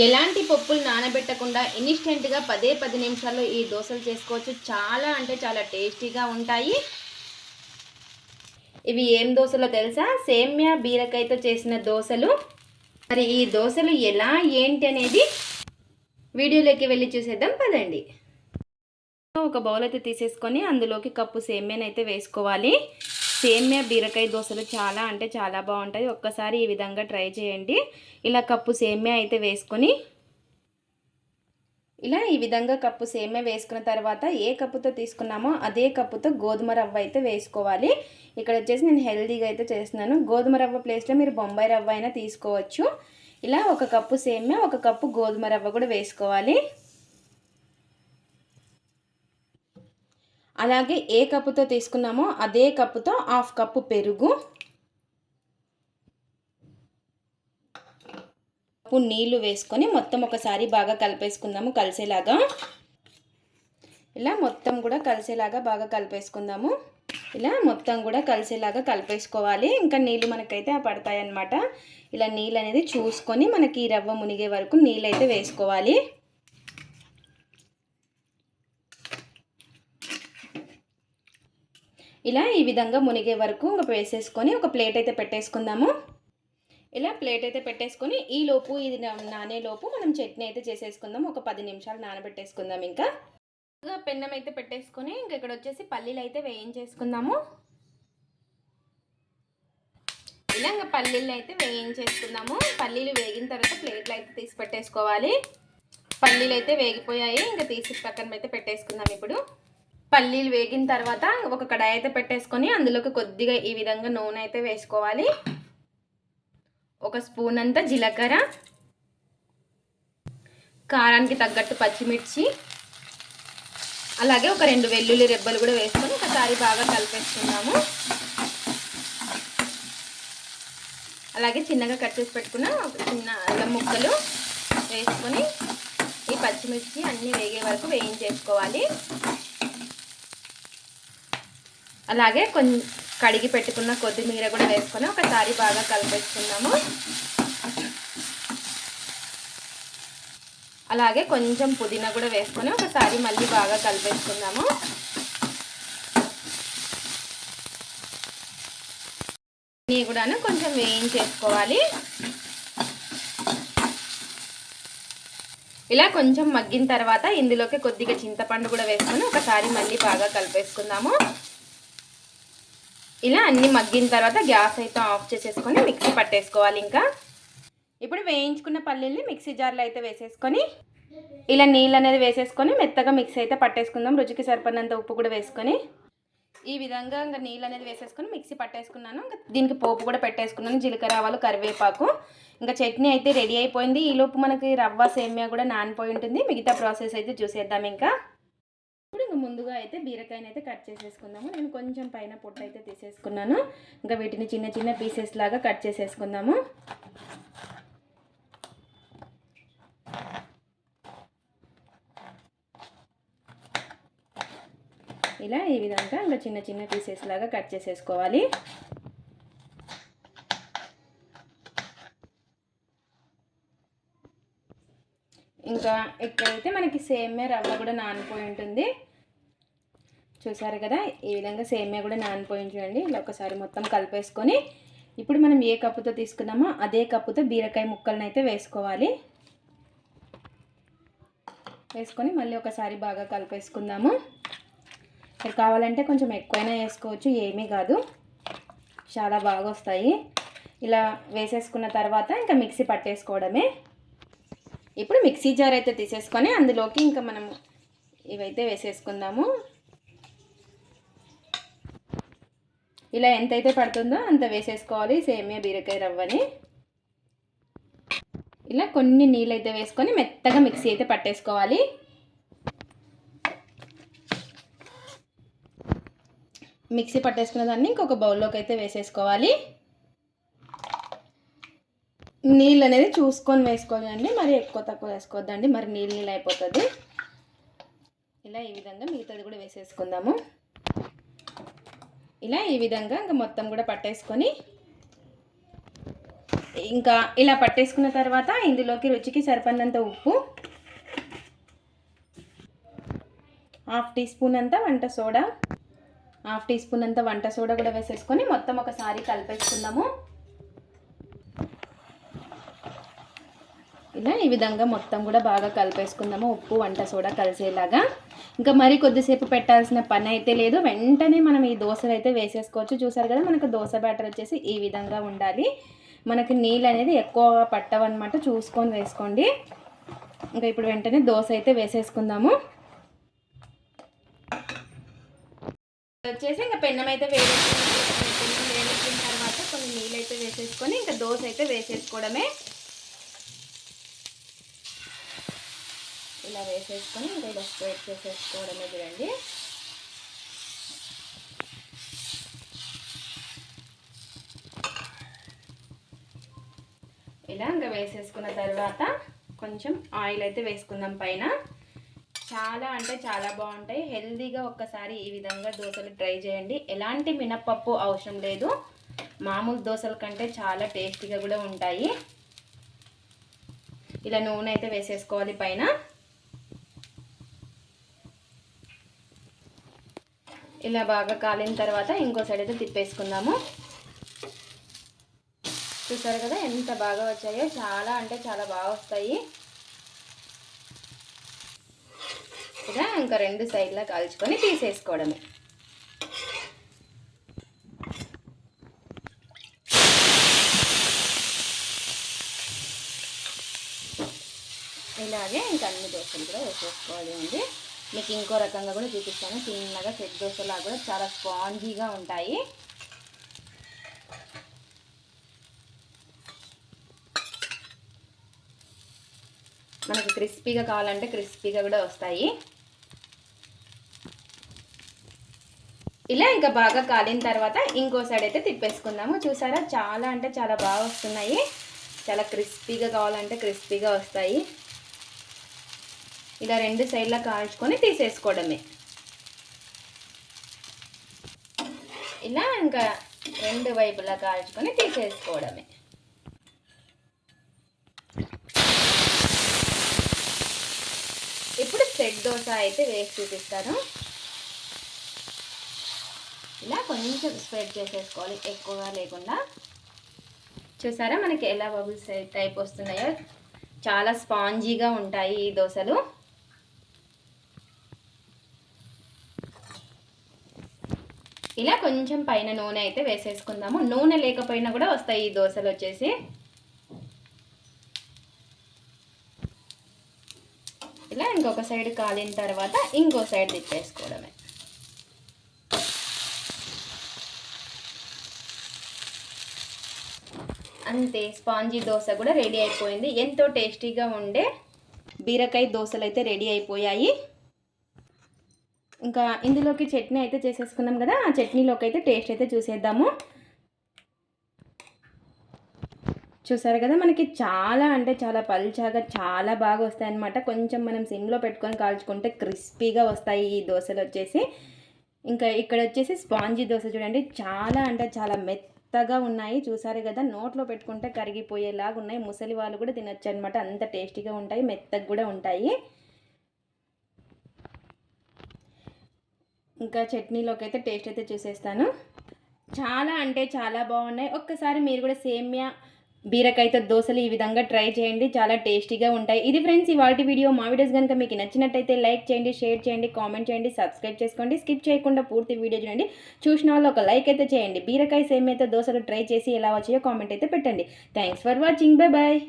ఎలాంటి పప్పులు నానబెట్టకుండా ఇన్స్టెంట్గా పదే పది నిమిషాల్లో ఈ దోశలు చేసుకోవచ్చు. చాలా అంటే చాలా టేస్టీగా ఉంటాయి. ఇవి ఏం దోశలో తెలుసా? సేమ్యా బీరకాయతో చేసిన దోశలు. మరి ఈ దోశలు ఎలా ఏంటి అనేది వీడియోలోకి వెళ్ళి చూసేద్దాం. పదండి. ఒక బౌల్ అయితే తీసేసుకొని అందులోకి కప్పు సేమ్యాని అయితే వేసుకోవాలి. సేమ్యా బీరకాయ దోశలు చాలా అంటే చాలా బాగుంటాయి. ఒక్కసారి ఈ విధంగా ట్రై చేయండి. ఇలా కప్పు సేమ్యా అయితే వేసుకొని ఇలా ఈ విధంగా కప్పు సేమ్యా వేసుకున్న తర్వాత ఏ కప్పుతో తీసుకున్నామో అదే కప్పుతో గోధుమ రవ్వ అయితే వేసుకోవాలి. ఇక్కడ వచ్చేసి నేను హెల్దీగా అయితే చేస్తున్నాను. గోధుమ రవ్వ ప్లేస్లో మీరు బొంబాయి రవ్వ అయినా తీసుకోవచ్చు. ఇలా ఒక కప్పు సేమ్యా ఒక కప్పు గోధుమ రవ్వ కూడా వేసుకోవాలి. అలాగే ఏ కప్పుతో తీసుకున్నామో అదే కప్పుతో హాఫ్ కప్పు పెరుగు. కప్పు నీళ్ళు వేసుకొని మొత్తం ఒకసారి బాగా కలిపేసుకుందాము కలిసేలాగా. ఇలా మొత్తం కూడా కలిసేలాగా బాగా కలిపేసుకుందాము. ఇలా మొత్తం కూడా కలిసేలాగా కలిపేసుకోవాలి. ఇంకా నీళ్ళు మనకైతే పడతాయి అన్నమాట ఇలా నీళ్ళు అనేది చూసుకొని మనకి రవ్వ మునిగే వరకు నీళ్ళు అయితే వేసుకోవాలి. ఇలా ఈ విధంగా మునిగే వరకు ఒక వేసేసుకొని ఒక ప్లేట్ అయితే పెట్టేసుకుందాము. ఇలా ప్లేట్ అయితే పెట్టేసుకొని ఈ లోపు ఇది నానే లోపు మనం చట్నీ అయితే చేసేసుకుందాం. ఒక పది నిమిషాలు నానబెట్టేసుకుందాం ఇంకా. పెన్నం అయితే పెట్టేసుకొని ఇంకా ఇక్కడ వచ్చేసి పల్లీలు అయితే వేయించేసుకుందాము. ఇలా ఇంకా పల్లీలు అయితే వేయించేసుకుందాము. పల్లీలు వేగిన తర్వాత ప్లేట్లు అయితే తీసి పెట్టేసుకోవాలి. పల్లీలు అయితే వేగిపోయాయి. ఇంకా తీసి పక్కన అయితే పెట్టేసుకుందాం ఇప్పుడు. పల్లీలు వేగిన తర్వాత ఒక కడాయి అయితే పెట్టేసుకొని అందులోకి కొద్దిగా ఈ విధంగా నూనె అయితే వేసుకోవాలి. ఒక స్పూన్ అంతా జీలకర్ర కారానికి తగ్గట్టు పచ్చిమిర్చి అలాగే ఒక రెండు వెల్లుల్లి రెబ్బలు కూడా వేసుకొని ఒకసారి బాగా కలిపేసుకున్నాము అలాగే చిన్నగా కట్ చేసి పెట్టుకున్న ఒక చిన్న అల్లం ముక్కలు వేసుకొని ఈ పచ్చిమిర్చి అన్నీ వేగే వరకు వేయించేసుకోవాలి. అలాగే కొంచెం కడిగి పెట్టుకున్న కొత్తిమీర కూడా వేసుకొని ఒకసారి బాగా కలిపేసుకుందాము. అలాగే కొంచెం పుదీనా కూడా వేసుకొని ఒకసారి మళ్ళీ బాగా కలిపేసుకుందాము. ఇవి కూడాను కొంచెం వేయించేసుకోవాలి. ఇలా కొంచెం మగ్గిన తర్వాత ఇందులోకి కొద్దిగా చింతపండు కూడా వేసుకొని ఒకసారి మళ్ళీ బాగా కలిపేసుకుందాము. ఇలా అన్ని మగ్గిన తర్వాత గ్యాస్ అయితే ఆఫ్ చేసేసుకొని మిక్సీ పట్టేసుకోవాలి ఇంకా. ఇప్పుడు వేయించుకున్న పల్లీల్ని మిక్సీ జార్లో అయితే వేసేసుకొని ఇలా నీళ్ళు అనేది వేసేసుకొని మెత్తగా మిక్సీ అయితే పట్టేసుకుందాం. రుచికి సరిపడినంత ఉప్పు కూడా వేసుకొని. ఈ విధంగా ఇంకా నీళ్ళు అనేది వేసేసుకొని మిక్సీ పట్టేసుకున్నాను. ఇంకా దీనికి పోపు కూడా పెట్టేసుకున్నాను. జీలకర్ర ఆవాలు కరివేపాకు. ఇంకా చట్నీ అయితే రెడీ అయిపోయింది. ఈలోపు మనకి రవ్వ సేమియా కూడా నానిపోయి ఉంటుంది. మిగతా ప్రాసెస్ అయితే చూసేద్దాం ఇంకా ఇంకా. ముందుగా అయితే బీరకాయని అయితే కట్ చేసేసుకుందాము. నేను కొంచెం పైన పొట్టు అయితే తీసేసుకున్నాను. ఇంకా వీటిని చిన్న చిన్న పీసెస్ లాగా కట్ చేసేసుకుందాము. ఇలా ఈ విధంగా ఇంకా చిన్న చిన్న పీసెస్ లాగా కట్ చేసేసుకోవాలి. ఇంకా ఇక్కడైతే మనకి సేమే రవ్వ కూడా నానిపోయి ఉంటుంది చూసారు కదా? ఈ విధంగా సేమ్యా కూడా నానిపోయి చూడండి ఇలా ఒకసారి మొత్తం కలిపేసుకొని ఇప్పుడు మనం ఏ కప్పుతో తీసుకున్నామో అదే కప్పుతో బీరకాయ ముక్కలను అయితే వేసుకోవాలి. వేసుకొని మళ్ళీ ఒకసారి బాగా కలిపేసుకుందాము. మీరు కావాలంటే కొంచెం ఎక్కువైనా వేసుకోవచ్చు ఏమీ కాదు. చాలా బాగా వస్తాయి. ఇలా వేసేసుకున్న తర్వాత ఇంకా మిక్సీ పట్టేసుకోవడమే. ఇప్పుడు మిక్సీ జార్ అయితే తీసేసుకొని అందులోకి ఇంకా మనం ఇవైతే వేసేసుకుందాము. ఇలా ఎంతైతే పడుతుందో అంత వేసేసుకోవాలి సేమియా బీరకాయ రవ్వని. ఇలా కొన్ని నీళ్ళు అయితే వేసుకొని మెత్తగా మిక్సీ అయితే పట్టేసుకోవాలి. మిక్సీ పట్టేసుకున్న దాన్ని ఇంకొక బౌల్లోకి అయితే వేసేసుకోవాలి. నీళ్ళు అనేది చూసుకొని వేసుకోవాలండి. మరి ఎక్కువ తక్కువ వేసుకోవద్దండి. మరి నీళ్ళు నీళ్ళు అయిపోతుంది. ఇలా ఈ విధంగా మిగతాది కూడా వేసేసుకుందాము. ఇలా ఈ విధంగా ఇంకా మొత్తం కూడా పట్టేసుకొని ఇంకా ఇలా పట్టేసుకున్న తర్వాత ఇందులోకి రుచికి సరిపడినంత ఉప్పు హాఫ్ టీ స్పూన్ అంతా వంట సోడా హాఫ్ టీ స్పూన్ అంతా వంట సోడా కూడా వేసేసుకొని మొత్తం ఒకసారి కలిపేసుకుందాము. ఇలా ఈ విధంగా మొత్తం కూడా బాగా కలిపేసుకుందాము ఉప్పు వంట సోడా కలిసేలాగా. ఇంకా మరి కొద్దిసేపు పెట్టాల్సిన పని అయితే లేదు. వెంటనే మనం ఈ దోశలు అయితే వేసేసుకోవచ్చు. చూసారు కదా మనకు దోశ బ్యాటర్ వచ్చేసి ఈ విధంగా ఉండాలి. మనకి నీళ్ళు అనేది ఎక్కువ పట్టవన్నమాట. చూసుకొని వేసుకోండి. ఇంకా ఇప్పుడు వెంటనే దోశ అయితే వేసేసుకుందాము. వచ్చేసి ఇంకా పెన్నం అయితే వేడెక్కిన పెన్నం వేడెక్కిన తర్వాత కొన్ని నీళ్ళు అయితే వేసేసుకొని ఇంకా దోశ అయితే వేసేసుకోవడమే. ఇలా వేసేసుకొని ఇంకా ఇలా స్ప్రెడ్ చేసేసుకోవడమే చూడండి ఇలా ఇంకా వేసేసుకున్న తర్వాత కొంచెం ఆయిల్ అయితే వేసుకుందాం పైన. చాలా అంటే చాలా బాగుంటాయి. హెల్దీగా ఒక్కసారి ఈ విధంగా దోశలు ట్రై చేయండి. ఎలాంటి మినప్పప్పు అవసరం లేదు. మామూలు దోశల కంటే చాలా టేస్టీగా కూడా ఉంటాయి. ఇలా నూనె అయితే వేసేసుకోవాలి పైన. ఇలా బాగా కాలిన తర్వాత ఇంకో సైడ్ అయితే తిప్పేసుకుందాము. చూసారు కదా ఎంత బాగా వచ్చాయో? చాలా అంటే చాలా బాగా వస్తాయి. ఇలా ఇంకా రెండు సైడ్లా కాల్చుకొని తీసేసుకోవడమే. ఇలాగే ఇంకా అన్ని దోశలు కూడా వేసేసుకోవాలి అండి. మీకు ఇంకో రకంగా కూడా చూపిస్తాను. చిన్నగా సెట్ దోశలా కూడా చాలా స్పాంజీగా ఉంటాయి. మనకి క్రిస్పీగా కావాలంటే క్రిస్పీగా కూడా వస్తాయి. ఇలా ఇంకా బాగా కాలిన తర్వాత ఇంకో సైడ్ అయితే తిప్పేసుకుందాము. చూసారా? చాలా అంటే చాలా బాగా వస్తున్నాయి. చాలా క్రిస్పీగా కావాలంటే క్రిస్పీగా వస్తాయి. ఇలా రెండు సైడ్లా కాల్చుకొని తీసేసుకోవడమే. ఇలా ఇంకా రెండు వైపులా కాల్చుకొని తీసేసుకోవడమే. ఇప్పుడు సెట్ దోశ అయితే వేసి చూపిస్తాను. ఇలా కొంచెం స్ప్రెడ్ చేసేసుకోవాలి ఎక్కువగా లేకుండా. చూసారా మనకి ఎలా బబుల్స్ టైప్ వస్తున్నాయో? చాలా స్పాంజీగా ఉంటాయి ఈ దోశలు. ఇలా కొంచెం పైన నూనె అయితే వేసేసుకుందాము. నూనె లేకపోయినా కూడా వస్తాయి ఈ దోశలు వచ్చేసి. ఇలా ఇంకొక సైడ్ కాలిన తర్వాత ఇంకో సైడ్ తిప్పేసుకోవడమే. అంతే స్పాంజీ దోశ కూడా రెడీ అయిపోయింది. ఎంతో టేస్టీగా ఉండే బీరకాయ దోశలు అయితే రెడీ అయిపోయాయి. ఇంకా ఇందులోకి చట్నీ అయితే చేసేసుకున్నాం కదా ఆ చట్నీలోకి అయితే టేస్ట్ అయితే చూసేద్దాము. చూసారు కదా మనకి చాలా అంటే చాలా పల్చాగా చాలా బాగా వస్తాయి కొంచెం మనం సిమ్లో పెట్టుకొని కాల్చుకుంటే క్రిస్పీగా వస్తాయి ఈ దోశలు వచ్చేసి. ఇంకా ఇక్కడ వచ్చేసి స్పాంజీ దోశ చూడండి చాలా అంటే చాలా మెత్తగా ఉన్నాయి. చూసారు కదా నోట్లో పెట్టుకుంటే కరిగిపోయేలాగా ఉన్నాయి ముసలి వాళ్ళు కూడా తినొచ్చు అనమాట అంత టేస్టీగా ఉంటాయి మెత్తగా కూడా ఉంటాయి. ఇంకా చట్నీలోకి అయితే టేస్ట్ అయితే చూసేస్తాను. చాలా అంటే చాలా బాగున్నాయి. ఒక్కసారి మీరు కూడా సేమ్యా బీరకాయతో దోశలు ఈ విధంగా ట్రై చేయండి. చాలా టేస్టీగా ఉంటాయి. ఇది ఫ్రెండ్స్ ఇవాళ వీడియో మా వీడియోస్ కనుక మీకు నచ్చినట్టయితే లైక్ చేయండి షేర్ చేయండి కామెంట్ చేయండి సబ్స్క్రైబ్ చేసుకోండి. స్కిప్ చేయకుండా పూర్తి వీడియో చూడండి. చూసిన వాళ్ళు ఒక లైక్ అయితే చేయండి. బీరకాయ సేమ్యాతో దోశలు ట్రై చేసి ఎలా వచ్చాయో కామెంట్ అయితే పెట్టండి. Thanks for watching. Bye bye